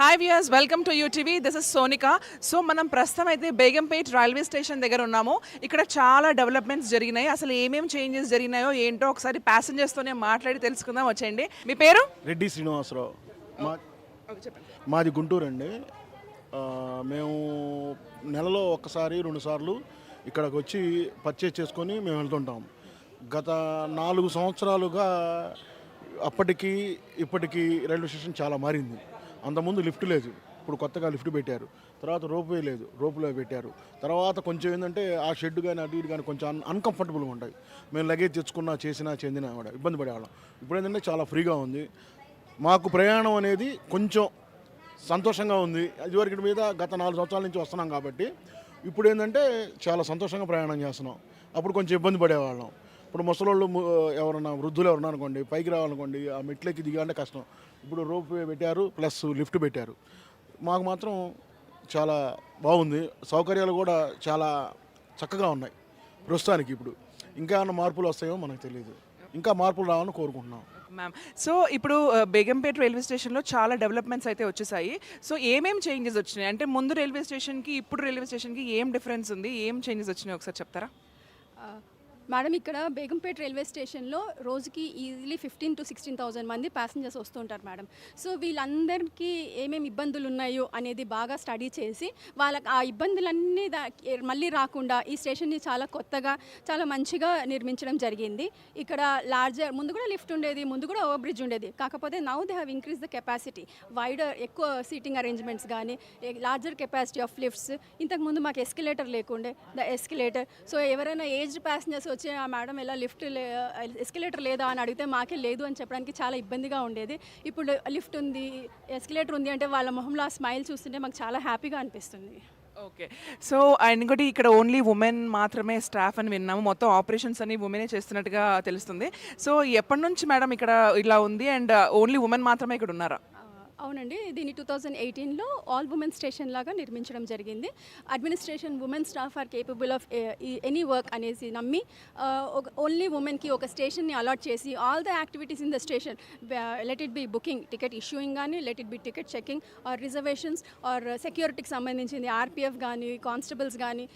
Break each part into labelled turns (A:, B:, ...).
A: Hi viewers welcome to UTV this is Sonika so మనం ప్రస్తుతం అయితే బేగంపేట్ రైల్వే స్టేషన్ దగ్గర ఉన్నాము. ఇక్కడ చాలా డెవలప్మెంట్స్ జరిగినాయి. అసలు ఏమేం చేంజెస్ జరిగినాయో ఏంటో ఒకసారి ప్యాసింజర్స్తోనే మాట్లాడి తెలుసుకుందాం. వచ్చేయండి. మీ పేరు?
B: రెడ్డి శ్రీనివాసరావు. మా మాది గుంటూరు అండి. ఆ, మేము నెలలో ఒక్కసారి రెండు సార్లు ఇక్కడికి వచ్చి పర్చేజ్ చేసుకొని మేము వెళ్తుంటాం. గత నాలుగు సంవత్సరాలుగా అప్పటికి ఇప్పటికి రైల్వే స్టేషన్ చాలా మారింది. అంతకుముందు లిఫ్ట్ లేదు. ఇప్పుడు కొత్తగా లిఫ్ట్ పెట్టారు. తర్వాత రోప్వే లేదు. రోప్లో పెట్టారు. తర్వాత కొంచెం ఏంటంటే ఆ షెడ్ కానీ అటు ఇటు కానీ కొంచెం అన్కంఫర్టబుల్గా ఉంటాయి. మేము లగేజ్ తెచ్చుకున్నా చేసినా చెందినా కూడా ఇబ్బంది పడేవాళ్ళం ఇప్పుడు ఏంటంటే చాలా ఫ్రీగా ఉంది. మాకు ప్రయాణం అనేది కొంచెం సంతోషంగా ఉంది. ఇదివరకు మీద గత నాలుగు సంవత్సరాల నుంచి వస్తున్నాం కాబట్టి ఇప్పుడు ఏంటంటే చాలా సంతోషంగా ప్రయాణం చేస్తున్నాం. అప్పుడు కొంచెం ఇబ్బంది పడేవాళ్ళం. ఇప్పుడు ముసలోళ్ళు ఎవరన్నా వృద్ధులు ఎవరన్నా అనుకోండి పైకి రావాలనుకోండి ఆ మెట్లెక్కి దిగాలంటే కష్టం. ఇప్పుడు రోప్ వే పెట్టారు ప్లస్ లిఫ్ట్ పెట్టారు. మాకు మాత్రం చాలా బాగుంది. సౌకర్యాలు కూడా చాలా చక్కగా ఉన్నాయి ప్రస్తుతానికి ఇప్పుడు. ఇంకా ఏమైనా మార్పులు వస్తాయో మనకు తెలియదు. ఇంకా మార్పులు రావాలని కోరుకుంటున్నాం.
A: మ్యామ్ సో ఇప్పుడు ఆ, బేగంపేట్ రైల్వే స్టేషన్లో చాలా డెవలప్మెంట్స్ అయితే వచ్చేసాయి. సో ఏమేం చేంజెస్ వచ్చినాయి? అంటే ముందు రైల్వే స్టేషన్కి ఇప్పుడు రైల్వే స్టేషన్కి ఏం డిఫరెన్స్ ఉంది? ఏం చేంజెస్ వచ్చినాయి? ఒకసారి చెప్తారా?
C: ఆ, మేడం ఇక్కడ బేగంపేట్ రైల్వే స్టేషన్లో రోజుకి easily fifteen to sixteen thousand మంది ప్యాసింజర్స్ వస్తుంటారు మేడం. సో వీళ్ళందరికీ ఏమేమి ఇబ్బందులు ఉన్నాయో అనేది బాగా స్టడీ చేసి వాళ్ళకి ఆ ఇబ్బందులన్నీ దా- మళ్ళీ రాకుండా ఈ స్టేషన్ని చాలా కొత్తగా చాలా మంచిగా నిర్మించడం జరిగింది. ఇక్కడ లార్జర్ ముందు కూడా లిఫ్ట్ ఉండేది ముందు కూడా ఓవర్ బ్రిడ్జ్ ఉండేది. కాకపోతే now they have increase the capacity wider ఎక్కువ సీటింగ్ అరేంజ్మెంట్స్ కానీ లార్జర్ కెపాసిటీ ఆఫ్ లిఫ్ట్స్ ఇంతకుముందు మాకు ఎస్కిలేటర్ లేకుండే ద ఎస్కిలేటర్ సో ఎవరైనా ఏజ్డ్ ప్యాసింజర్స్ వచ్చి మేడం ఇలా లిఫ్ట్ ఎస్కిలేటర్ లేదా అని అడిగితే మాకే లేదు అని చెప్పడానికి చాలా ఇబ్బందిగా ఉండేది. ఇప్పుడు లిఫ్ట్ ఉంది ఎస్కిలేటర్ ఉంది అంటే వాళ్ళ మొహంలో ఆ స్మైల్ చూస్తుంటే మాకు చాలా హ్యాపీగా అనిపిస్తుంది.
A: ఓకే. సో అండ్ ఇంకోటి ఇక్కడ ఓన్లీ ఉమెన్ మాత్రమే స్టాఫ్ అని విన్నాము. మొత్తం ఆపరేషన్స్ అన్ని ఉమెనే చేస్తున్నట్టుగా తెలుస్తుంది. సో ఎప్పటి నుంచి మేడం ఇక్కడ ఇలా ఉంది? అండ్ ఓన్లీ ఉమెన్ మాత్రమే ఇక్కడ ఉన్నారా?
C: అవునండి. దీన్ని టూ థౌజండ్ ఎయిటీన్లో ఆల్ ఉమెన్ స్టేషన్ లాగా నిర్మించడం జరిగింది. Administration women staff are capable of any work అనేసి నమ్మి ఓన్లీ ఉమెన్కి ఒక స్టేషన్ని అలాట్ చేసి all the activities in the station let it be booking ticket issuing కానీ let it be ticket checking or reservations or సెక్యూరిటీకి సంబంధించింది ఆర్పిఎఫ్ కానీ constables కానీ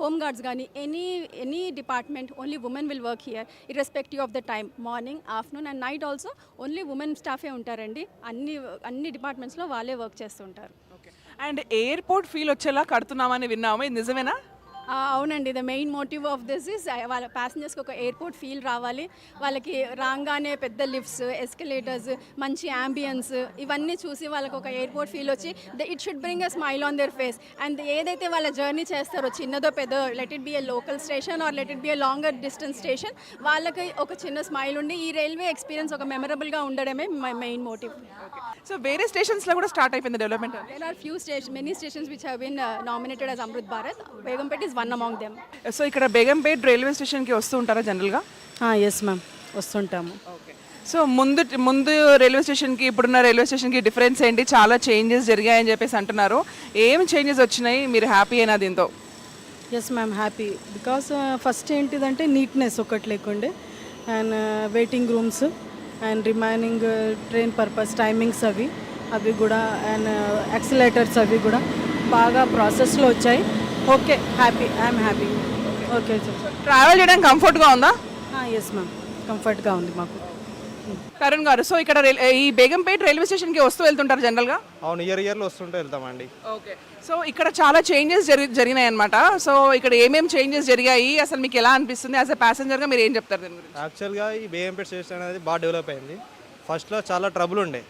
C: హోమ్ గార్డ్స్ కానీ any any department only women will work here irrespective of the time morning afternoon and night also only women స్టాఫే ఉంటారండి. అన్ని అన్ని అన్ని డిపార్ట్మెంట్స్లో వాళ్ళే work చేస్తుంటారు.
A: ఓకే అండ్ ఎయిర్పోర్ట్ ఫీల్ వచ్చేలా కడుతున్నామని విన్నాము. ఇది నిజమేనా?
C: అవునండి. The main motive of this is వాళ్ళ ప్యాసింజర్స్కి ఒక ఎయిర్పోర్ట్ ఫీల్ రావాలి. వాళ్ళకి రాగానే పెద్ద లిఫ్ట్స్ ఎస్కలేటర్స్ మంచి యాంబియన్స్ ఇవన్నీ చూసి వాళ్ళకి ఒక ఎయిర్పోర్ట్ ఫీల్ వచ్చి it should bring a smile on their face and ఏదైతే వాళ్ళ జర్నీ చేస్తారో చిన్నదో పెద్ద let it be a local station or let it be a longer distance station వాళ్ళకి ఒక చిన్న స్మైల్ ఉండి ఈ రైల్వే ఎక్స్పీరియన్స్ ఒక మెమరబుల్గా ఉండడమే మై మెయిన్ మోటివ్
A: సో వేరే స్టేషన్స్లో కూడా స్టార్ట్ అయిపోయింది development
C: There are few stations, many stations which have been uh, nominated as Amrut Bharat. Begumpet one among them.
A: So ఇక్కడ బేగంపేట్ రైల్వే స్టేషన్కి వస్తూ ఉంటారా జనరల్గా?
D: ఎస్ మ్యామ్ వస్తుంటాము.
A: ఓకే సో ముందు ముందు రైల్వే స్టేషన్కి ఇప్పుడున్న రైల్వే స్టేషన్కి డిఫరెన్స్ ఏంటి? చాలా చేంజెస్ జరిగాయని చెప్పేసి అంటున్నారు. ఏం చేంజెస్ వచ్చినాయి? మీరు హ్యాపీ అయినా దీంతో?
D: Yes ma'am happy because first ఏంటిదంటే నీట్నెస్ ఒకటి లేకుండే. And waiting rooms and remaining train purpose timings అవి అవి కూడా అండ్ యాక్సిలేటర్స్ అవి కూడా బాగా ప్రాసెస్లో వచ్చాయి. Okay happy I'm happy okay
A: travel చేయడానికి కంఫర్ట్గా ఉందా?
D: ఎస్ మ్యామ్ కంఫర్ట్గా ఉంది మాకు.
A: తరుణ్ గారు సో ఇక్కడ ఈ బేగంపేట్ రైల్వే స్టేషన్కి వస్తూ వెళ్తుంటారు జనరల్గా?
E: అవును ఇయర్ ఇయర్లో వస్తుంటే వెళ్తామండి.
A: ఓకే సో ఇక్కడ చాలా చేంజెస్ జరి జరిగినాయి అనమాట సో ఇక్కడ ఏమేం చేంజెస్ జరిగాయి? అసలు మీకు ఎలా అనిపిస్తుంది? యాజ్ ఎ ప్యాసింజర్గా మీరు ఏం చెప్తారు దీని గురించి?
E: యాక్చువల్గా ఈ బేఎంపేట స్టేషన్ అనేది బాగా డెవలప్ అయింది. ఫస్ట్లో చాలా ట్రబుల్ ఉండే.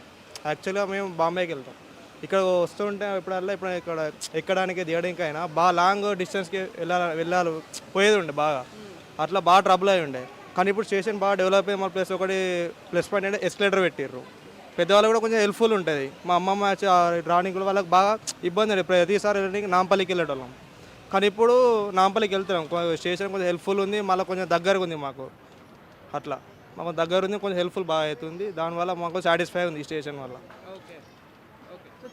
E: యాక్చువల్గా మేము బాంబేకి వెళ్తాం. ఇక్కడ వస్తుంటే ఎప్పుడల్లా ఇప్పుడు ఇక్కడ ఎక్కడానికి దిగడానికి అయినా బాగా లాంగ్ డిస్టెన్స్కి వెళ్ళాలి వెళ్ళాలి. పోయేది ఉండే బాగా. అట్లా బాగా ట్రబుల్ అయి ఉండే. కానీ ఇప్పుడు స్టేషన్ బాగా డెవలప్ అయ్యి మన ప్లస్ ఒకటి ప్లస్ పాయింట్ అంటే ఎస్కలేటర్ పెట్టిర్రు. పెద్దవాళ్ళు కూడా కొంచెం హెల్ప్ఫుల్ ఉంటుంది. మా అమ్మమ్మ రావడానికి కూడా వాళ్ళకి బాగా ఇబ్బంది ఉండే. ప్రతిసారి వెళ్ళడానికి నాంపల్లికి వెళ్ళేటోళ్ళం. కానీ ఇప్పుడు నాంపల్లికి వెళ్తున్నాం. స్టేషన్ కొంచెం హెల్ప్ఫుల్ ఉంది. మళ్ళీ కొంచెం దగ్గరగా ఉంది మాకు. అట్లా. మాకు దగ్గర ఉంది. కొంచెం హెల్ప్ఫుల్ బాగా అవుతుంది. దానివల్ల మాకు సాటిస్ఫై ఉంది ఈ స్టేషన్ వల్ల.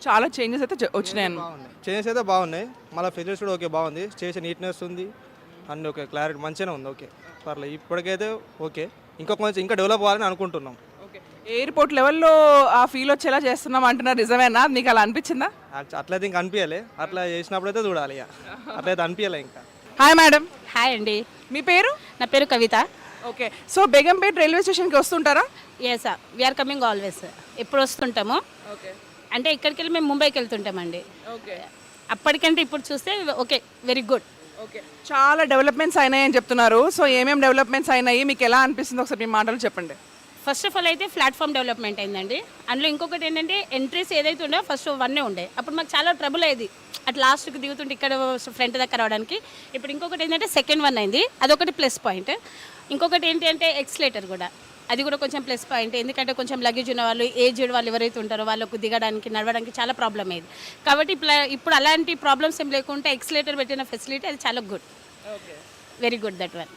A: చాలా చేంజెస్ అయితే వచ్చినాయి
E: చేంజెస్ అయితే బాగున్నాయి. మళ్ళీ ఫెసిలిటీస్ కూడా ఓకే బాగుంది. స్టేషన్ నీట్నెస్ ఉంది. అన్నీ ఓకే క్లారిటీ మంచిగానే ఉంది. ఓకే పర్లేదు. ఇప్పటికైతే ఓకే. ఇంకా కొంచెం ఇంకా డెవలప్ అవ్వాలని అనుకుంటున్నాం.
A: ఓకే. ఎయిర్పోర్ట్ లెవెల్లో ఆ ఫీల్ వచ్చేలా చేస్తున్నాం అంటున్నారు నిజమేనా? మీకు అలా అనిపించిందా?
E: అట్లయితే ఇంకా అనిపించలే అట్లా చేసినప్పుడు అయితే చూడాలి అట్లయితే అనిపించలే ఇంకా.
A: హాయ్ మేడం
F: హాయ్ అండి.
A: మీ పేరు?
F: నా పేరు Kavitha.
A: Okay. So Begumpet railway స్టేషన్కి వస్తుంటారా?
F: Yes we are coming always ఎప్పుడు వస్తుంటాము?
A: ఓకే.
F: అంటే ఇక్కడికి వెళ్ళి మేము ముంబైకి వెళ్తుంటామండి
A: ఓకే.
F: అప్పటికంటే ఇప్పుడు చూస్తే ఓకే వెరీ గుడ్.
A: ఓకే. చాలా డెవలప్మెంట్స్ అయినాయని చెప్తున్నారు. సో ఏమేమి డెవలప్మెంట్స్ అయినాయి? మీకు ఎలా అనిపిస్తుంది ఒకసారి మీ మాటలు చెప్పండి.
F: ఫస్ట్ ఆఫ్ ఆల్ అయితే ప్లాట్ఫామ్ డెవలప్మెంట్ అయిందండి. అందులో ఇంకొకటి ఏంటంటే ఎంట్రీస్ ఏదైతే ఉండే ఫస్ట్ వన్నే ఉండే. అప్పుడు మాకు చాలా ట్రబుల్ అయ్యేది. అట్ లాస్ట్కి దిగుతుంటే ఇక్కడ ఫ్రంట్ దగ్గర రావడానికి. ఇప్పుడు ఇంకొకటి ఏంటంటే సెకండ్ వన్ అయింది. అదొకటి ప్లస్ పాయింట్. ఇంకొకటి ఏంటి అంటే ఎక్స్లేటర్ కూడా. అది కూడా కొంచెం ప్లస్ పాయింట్ ఎందుకంటే కొంచెం లగేజ్ ఉన్న వాళ్ళు ఏజ్డ్ వాళ్ళు ఎవరైతే ఉంటారో వాళ్ళకు దిగడానికి నడవడానికి చాలా ప్రాబ్లం అయింది కాబట్టి ఇప్పుడు అలాంటి ప్రాబ్లమ్స్ ఏం లేకుంటే ఎక్స్లేటర్ పెట్టిన ఫెసిలిటీ అది చాలా good very good that one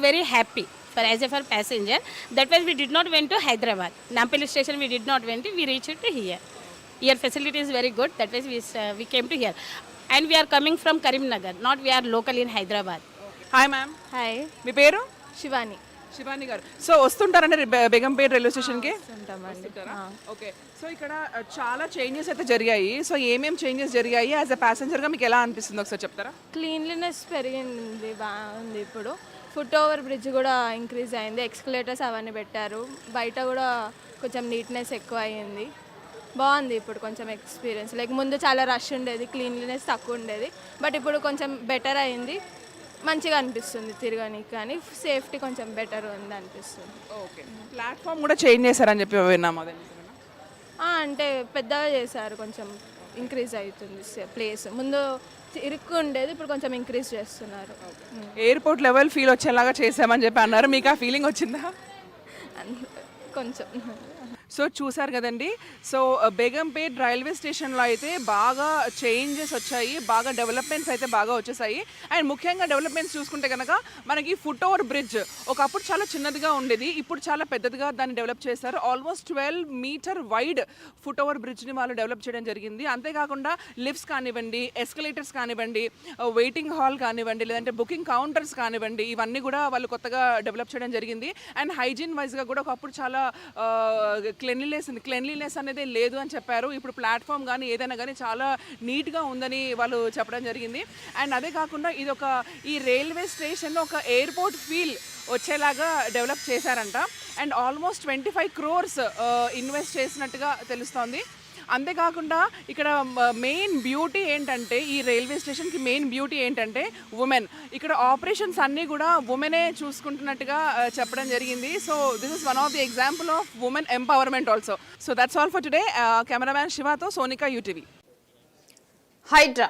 A: very happy
F: for as a for passenger that was we did not when to Hyderabad Nampally station we did not when we reach to here your facility is very good that was we came to here and we are coming from Karimnagar not we are local in Hyderabad
A: hi ma'am
C: hi
A: మీ పేరు?
C: శివాని
A: శివాని గారు. So వస్తుంటారండి Begumpet railway స్టేషన్కి? Okay. So ఇక్కడ చాలా changes అయితే జరిగాయి. So ఏమేం changes జరిగాయి? యాజ్ అ ప్యాసెంజర్గా మీకు ఎలా అనిపిస్తుంది? ఒకసారి చెప్తారా?
G: క్లీన్లీనెస్ పెరిగింది బాగుంది ఇప్పుడు. ఫుట్ ఓవర్ బ్రిడ్జ్ కూడా ఇంక్రీజ్ అయింది. ఎక్స్కలేటర్స్ అవన్నీ పెట్టారు. బయట కూడా కొంచెం నీట్నెస్ ఎక్కువ అయ్యింది బాగుంది ఇప్పుడు కొంచెం ఎక్స్పీరియన్స్ లైక్ ముందు చాలా రష్ ఉండేది క్లీన్లీనెస్ తక్కువ ఉండేది. బట్ ఇప్పుడు కొంచెం బెటర్ అయింది. మంచిగా అనిపిస్తుంది తిరగడానికి కానీ సేఫ్టీ కొంచెం బెటర్ ఉంది అనిపిస్తుంది.
A: ఓకే. ప్లాట్ఫామ్ కూడా చేంజ్ చేశారని చెప్పి విన్నాము అదే
G: అంటే పెద్దగా చేశారు కొంచెం ఇంక్రీజ్ అవుతుంది ప్లేస్ ముందు ఇరుక్కు ఉండేది ఇప్పుడు కొంచెం ఇంక్రీజ్ చేస్తున్నారు.
A: ఎయిర్పోర్ట్ లెవెల్ ఫీల్ వచ్చేలాగా చేసామని చెప్పి అన్నారు మీకు ఆ ఫీలింగ్ వచ్చిందా?
G: కొంచెం.
A: సో చూసారు కదండి. సో బేగంపేట్ రైల్వే స్టేషన్లో అయితే బాగా చేంజెస్ వచ్చాయి. బాగా డెవలప్మెంట్స్ అయితే బాగా వచ్చేసాయి. అండ్ ముఖ్యంగా డెవలప్మెంట్స్ చూసుకుంటే కనుక మనకి ఫుట్ ఓవర్ బ్రిడ్జ్ ఒకప్పుడు చాలా చిన్నదిగా ఉండేది. ఇప్పుడు చాలా పెద్దదిగా దాన్ని డెవలప్ చేశారు. Almost twelve meter wide foot over బ్రిడ్జ్ని వాళ్ళు డెవలప్ చేయడం జరిగింది. అంతేకాకుండా లిఫ్ట్స్ కానివ్వండి ఎస్కలేటర్స్ కానివ్వండి వెయిటింగ్ హాల్ కానివ్వండి లేదంటే బుకింగ్ కౌంటర్స్ కానివ్వండి ఇవన్నీ కూడా వాళ్ళు కొత్తగా డెవలప్ చేయడం జరిగింది. అండ్ హైజీన్ వైజ్గా కూడా ఒకప్పుడు చాలా క్లెన్లీనెస్ క్లెన్లీనెస్ అనేది లేదు అని చెప్పారు. ఇప్పుడు ప్లాట్ఫామ్ కానీ ఏదైనా కానీ చాలా నీట్గా ఉందని వాళ్ళు చెప్పడం జరిగింది. అండ్ అదే కాకుండా ఇది ఒక ఈ రైల్వే స్టేషన్ ఒక ఎయిర్పోర్ట్ ఫీల్ వచ్చేలాగా డెవలప్ చేశారంట. And almost twenty five crores invest చేసినట్టుగా తెలుస్తోంది. అంతేకాకుండా ఇక్కడ మెయిన్ బ్యూటీ ఏంటంటే ఈ రైల్వే స్టేషన్కి మెయిన్ బ్యూటీ ఏంటంటే ఉమెన్ ఇక్కడ ఆపరేషన్స్ అన్నీ కూడా ఉమెనే చూసుకుంటున్నట్టుగా చెప్పడం జరిగింది. So this is one of the example of women empowerment also so that's all for today cameraman శివాతో Sonika UTV
H: Hydraa